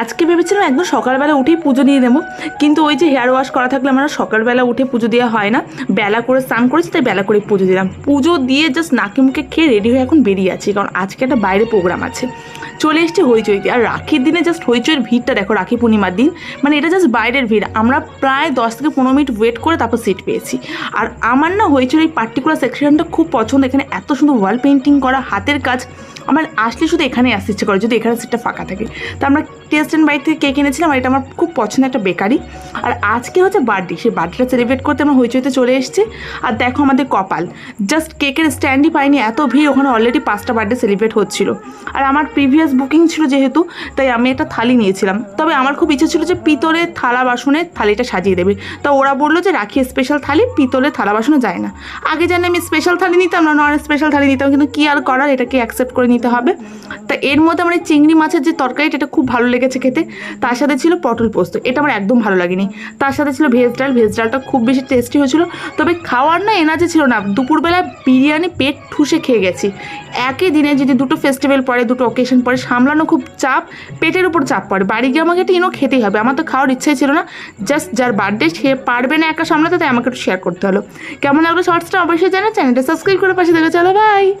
আজকে ভেবেছিলাম একদম সকালবেলা উঠেই পুজো নিয়ে দেবো, কিন্তু ওই যে হেয়ার ওয়াশ করা থাকলে আমরা সকালবেলা উঠে পুজো দেওয়া হয় না। বেলা করে স্নান করেছি, তাই বেলা করে পুজো দিলাম। পুজো দিয়ে জাস্ট নাকে মুখে খেয়ে রেডি হয়ে এখন বেরিয়ে আছি, কারণ আজকে একটা বাইরে প্রোগ্রাম আছে। চলে এসেছি হইচইতে আর রাখির দিনে জাস্ট হইচইয়ের ভিড়টা দেখো, রাখি পূর্ণিমার দিন। মানে এটা জাস্ট বাইরের ভিড়। আমরা প্রায় দশ থেকে পনেরো মিনিট ওয়েট করে তারপর সিট পেয়েছি। আর আমার না হইচইয়ের এই পার্টিকুলার সেকশনটা খুব পছন্দ। এখানে এত সুন্দর ওয়াল পেন্টিং করা, হাতের কাজ। আমার আসলে শুধু এখানে আসতে ইচ্ছে করে, যদি এখানে সিটটা ফাঁকা থাকে। তো আমরা টেস্ট অ্যান্ড বাইট থেকে কেক এনেছিলাম, আর এটা আমার খুব পছন্দের একটা বেকারি। আর আজকে হচ্ছে বার্থডে সেই বার্থডেটা সেলিব্রেট করতে আমরা হইচইতে চলে এসেছি। আর দেখো আমাদের কপাল। জাস্ট কেকের স্ট্যান্ডই পাইনি, এত ভিড়। ওখানে অলরেডি পাঁচটা বার্থডে সেলিব্রেট হচ্ছিল। আর আমার প্রিভিয়াস বুকিং ছিল যেহেতু, তাই আমি একটা থালি নিয়েছিলাম। তবে আমার খুব ইচ্ছে ছিল যে পিতলের থালা বাসনে থালিটা সাজিয়ে দেবে। তো ওরা বলল যে রাখি স্পেশাল থালি পিতলের থালা বাসনে যায় না। আগে জানি আমি স্পেশাল থালি নিতাম না নন স্পেশাল থালি নিতাম, কিন্তু কী আর করার, এটাকে অ্যাকসেপ্ট করে নিতে হবে। তা এর মধ্যে আমার চিংড়ি মাছের যে তরকারিটা এটা খুব ভালো লেগেছে খেতে। তার সাথে ছিল পটল পোস্ত, এটা আমার একদম ভালো লাগেনি। তার সাথে ছিল ভেজ ডাল, ভেজ ডালটা খুব বেশি টেস্টি হয়েছিল। তবে খাওয়ার না, এনার্জি ছিল না। দুপুরবেলা বিরিয়ানি, পেট ঠুসে খেয়ে গেছি। একই দিনে যদি দুটো ফেস্টিভ্যাল পরে দুটো অকেশন পরে সামলানো খুব চাপ, পেটের উপর চাপ পড়ে। বাড়ি গিয়ে আমাকে একটা ইনো খেতেই হবে। আমার তো খাওয়ার ইচ্ছাই ছিল না। জাস্ট যার বার্থডে সে পারবে না একা সামলাতে, তাই আমাকে একটু শেয়ার করতে হলো। কেমন লাগল শর্টসটা অবশ্যই জানা চ্যানেলটা সাবস্ক্রাইব করে পাশে দেখে চলো বাই